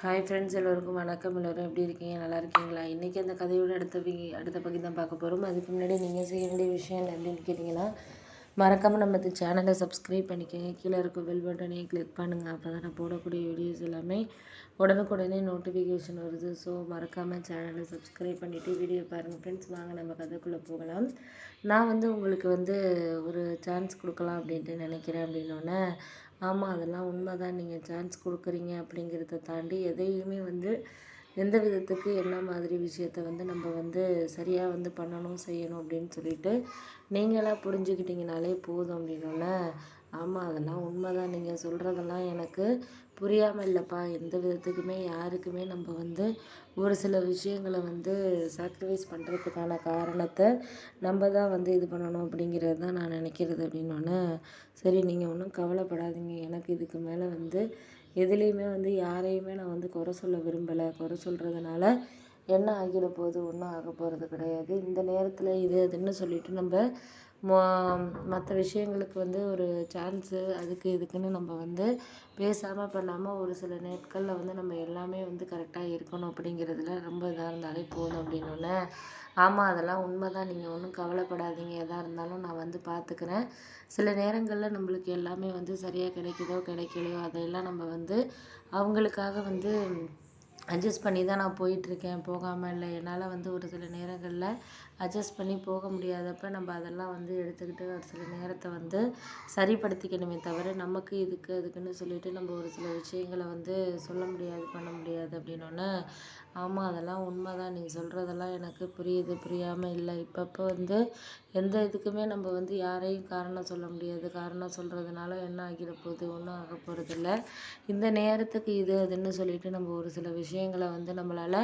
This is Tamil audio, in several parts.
ஹாய் ஃப்ரெண்ட்ஸ் எல்லோருக்கும் வணக்கம். எல்லோரும் எப்படி இருக்கீங்க? நல்லா இருக்கீங்களா? இன்றைக்கி அந்த கதையோட அடுத்த பி அடுத்த பகுதி தான் பார்க்க போகிறோம் அதுக்கு முன்னாடி நீங்கள் செய்ய வேண்டிய விஷயம் என்ன அப்படின்னு கேட்டிங்கன்னா மறக்காமல் நம்ம இந்த சேனலை சப்ஸ்கிரைப் பண்ணிக்கோங்க. கீழே இருக்க பெல் பட்டனையும் கிளிக் பண்ணுங்கள் அப்போ தான் நான் போடக்கூடிய வீடியோஸ் எல்லாமே உடனுக்குடனே நோட்டிஃபிகேஷன் வருது. ஸோ மறக்காமல் சேனலை சப்ஸ்கிரைப் பண்ணிவிட்டு வீடியோ பாருங்கள் ஃப்ரெண்ட்ஸ் வாங்க நம்ம கதைக்குள்ளே போகலாம். நான் வந்து உங்களுக்கு வந்து ஒரு சான்ஸ் கொடுக்கலாம் அப்படின்ட்டு நினைக்கிறேன் அப்படின்னோடனே ஆமாம் அதெல்லாம் உண்மை தான் நீங்கள் சான்ஸ் கொடுக்குறீங்க அப்படிங்கிறத தாண்டி எதையுமே வந்து எந்த விதத்துக்கு என்ன மாதிரி விஷயத்த வந்து நம்ம வந்து சரியாக வந்து பண்ணணும் செய்யணும் அப்படின்னு சொல்லிட்டு நீங்களாக புரிஞ்சுக்கிட்டிங்கனாலே போதும் அப்படின்னோடனே ஆமாம் அதெல்லாம் உண்மை தான் நீங்கள் சொல்கிறதெல்லாம் எனக்கு புரியாமல் இல்லைப்பா எந்த விதத்துக்குமே யாருக்குமே நம்ம வந்து ஒரு சில விஷயங்களை வந்து சாக்ரிஃபைஸ் பண்ணுறதுக்கான காரணத்தை நம்ம தான் வந்து இது பண்ணணும் அப்படிங்கிறது தான் நான் நினைக்கிறது அப்படின்னோடனே சரி நீங்கள் ஒன்றும் கவலைப்படாதீங்க. எனக்கு இதுக்கு மேலே வந்து எதுலேயுமே வந்து யாரையுமே நான் வந்து குறை சொல்ல விரும்பலை. குறை சொல்கிறதுனால என்ன ஆகிட போகுது? ஒன்றும் ஆக போகிறது கிடையாது. இந்த நேரத்தில் இது அதுன்னு சொல்லிட்டு நம்ம மோ மற்ற விஷயங்களுக்கு வந்து ஒரு சான்ஸு அதுக்கு இதுக்குன்னு நம்ம வந்து பேசாமல் பண்ணாமல் ஒரு சில நாட்களில் வந்து நம்ம எல்லாமே வந்து கரெக்டாக இருக்கணும் அப்படிங்கிறதுல ரொம்ப இதாக இருந்தாலே போதும் அப்படின்னோடனே ஆமாம் அதெல்லாம் உண்மை தான் நீங்கள் ஒன்றும் கவலைப்படாதீங்க. எதாக இருந்தாலும் நான் வந்து பார்த்துக்கிறேன் சில நேரங்களில் நம்மளுக்கு எல்லாமே வந்து சரியாக கிடைக்குதோ கிடைக்கலையோ அதையெல்லாம் நம்ம வந்து அவங்களுக்காக வந்து அட்ஜஸ்ட் பண்ணி தான் நான் போயிட்டுருக்கேன். போகாமல் இல்லை. என்னால் வந்து ஒரு சில நேரங்களில் அட்ஜஸ்ட் பண்ணி போக முடியாதப்ப நம்ம அதெல்லாம் வந்து எடுத்துக்கிட்டு ஒரு சில நேரத்தை வந்து சரிப்படுத்திக்கணுமே தவிர நமக்கு இதுக்கு அதுக்குன்னு சொல்லிட்டு நம்ம ஒரு சில விஷயங்களை வந்து சொல்ல முடியாது பண்ண முடியாது அப்படின்னோடனே ஆமாம் அதெல்லாம் உண்மை தான் நீங்கள் சொல்கிறதெல்லாம் எனக்கு புரியுது. புரியாமல் இல்லை. இப்பப்போ வந்து எந்த இதுக்குமே நம்ம வந்து யாரையும் காரணம் சொல்ல முடியாது. காரணம் சொல்கிறதுனால என்ன ஆகிட போகுது? ஒன்றும் ஆக போகிறதில்ல இந்த நேரத்துக்கு இது அதுன்னு சொல்லிட்டு நம்ம ஒரு சில விஷயம் விஷயங்களை வந்து நம்மளால்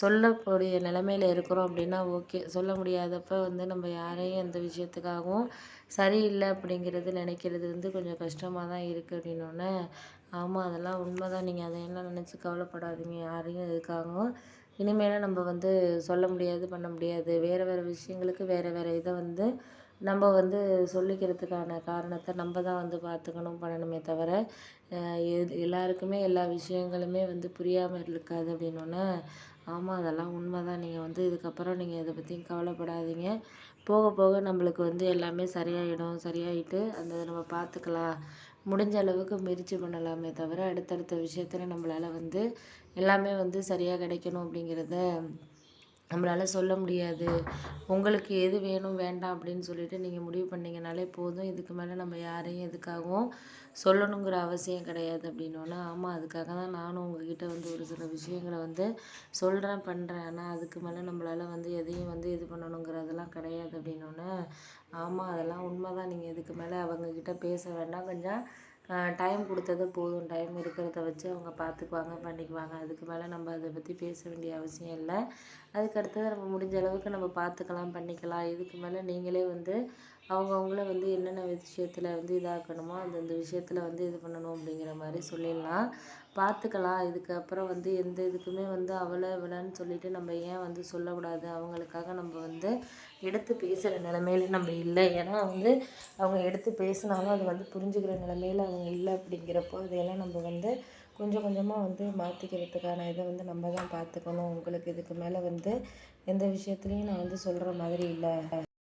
சொல்லக்கூடிய நிலமையில இருக்கிறோம் அப்படின்னா ஓகே. சொல்ல முடியாதப்ப வந்து நம்ம யாரையும் எந்த விஷயத்துக்காகவும் சரியில்லை அப்படிங்கிறது நினைக்கிறது வந்து கொஞ்சம் கஷ்டமாக தான் இருக்குது அப்படின்னோடனே ஆமாம் அதெல்லாம் உண்மை தான் நீங்கள் அதை என்ன நினச்சி கவலைப்படாதீங்க. யாரையும் எதுக்காகவும் இனிமேல் நம்ம வந்து சொல்ல முடியாது பண்ண முடியாது. வேறு வேறு விஷயங்களுக்கு வேறு வேறு இதை வந்து நம்ம வந்து சொல்லிக்கிறதுக்கான காரணத்தை நம்ம தான் வந்து பார்த்துக்கணும் பண்ணணுமே தவிர எல்லாருக்குமே எல்லா விஷயங்களுமே வந்து புரியாமல் இருக்காது அப்படின்னோடனே ஆமாம் அதெல்லாம் உண்மை தான் நீங்கள் வந்து இதுக்கப்புறம் நீங்கள் இதை பற்றியும் கவலைப்படாதீங்க. போக போக நம்மளுக்கு வந்து எல்லாமே சரியாயிடும் சரியாயிட்டு அந்த இதை நம்ம பார்த்துக்கலாம். முடிஞ்ச அளவுக்கு முயற்சி பண்ணலாமே தவிர அடுத்தடுத்த விஷயத்தில் நம்மளால் வந்து எல்லாமே வந்து சரியாக கிடைக்கணும் அப்படிங்கிறத நம்மளால் சொல்ல முடியாது. உங்களுக்கு எது வேணும் வேண்டாம் அப்படின்னு சொல்லிட்டு நீங்கள் முடிவு பண்ணிங்கனாலே போதும். இதுக்கு மேலே நம்ம யாரையும் எதுக்காகவும் சொல்லணுங்கிற அவசியம் கிடையாது அப்படின்னோடனே ஆமாம் அதுக்காக தான் நானும் உங்ககிட்ட வந்து ஒரு சில விஷயங்களை வந்து சொல்கிறேன் பண்ணுறேன் ஆனால் அதுக்கு மேலே நம்மளால் வந்து எதையும் வந்து இது பண்ணணுங்கிறதெல்லாம் கிடையாது அப்படின்னோடனே ஆமாம் அதெல்லாம் உண்மை தான் நீங்கள் இதுக்கு மேலே அவங்கக்கிட்ட பேச வேண்டாம். கொஞ்சம் டைம் கொடுத்தது போதும். டைம் இருக்கிறத வச்சு அவங்க பார்த்துக்குவாங்க பண்ணிக்குவாங்க. அதுக்கு மேலே நம்ம அதை பற்றி பேச வேண்டிய அவசியம் இல்லை. அதுக்கு அடுத்தது நம்ம முடிஞ்ச அளவுக்கு நம்ம பார்த்துக்கலாம் பண்ணிக்கலாம். இதுக்கு மேலே நீங்களே வந்து அவங்கவுங்கள வந்து என்னென்ன விஷயத்தில் வந்து இதாக்கணுமோ அந்தந்த விஷயத்தில் வந்து இது பண்ணணும் அப்படிங்கிற மாதிரி சொல்லிடலாம். பார்த்துக்கலாம். இதுக்கப்புறம் வந்து எந்த இதுக்குமே வந்து அவளை இவளைன்னு சொல்லிட்டு நம்ம ஏன் வந்து சொல்லக்கூடாது? அவங்களுக்காக நம்ம வந்து எடுத்து பேசுகிற நிலமையில நம்ம இல்லை. ஏன்னா வந்து அவங்க எடுத்து பேசினாலும் அது வந்து புரிஞ்சுக்கிற நிலமையில அவங்க இல்லை அப்படிங்கிறப்போ அதையெல்லாம் நம்ம வந்து கொஞ்சம் கொஞ்சமாக வந்து மாற்றிக்கிறதுக்கான இதை வந்து நம்ம தான் பார்த்துக்கணும். உங்களுக்கு இதுக்கு மேலே வந்து எந்த விஷயத்துலையும் நான் வந்து சொல்கிற மாதிரி இல்லை.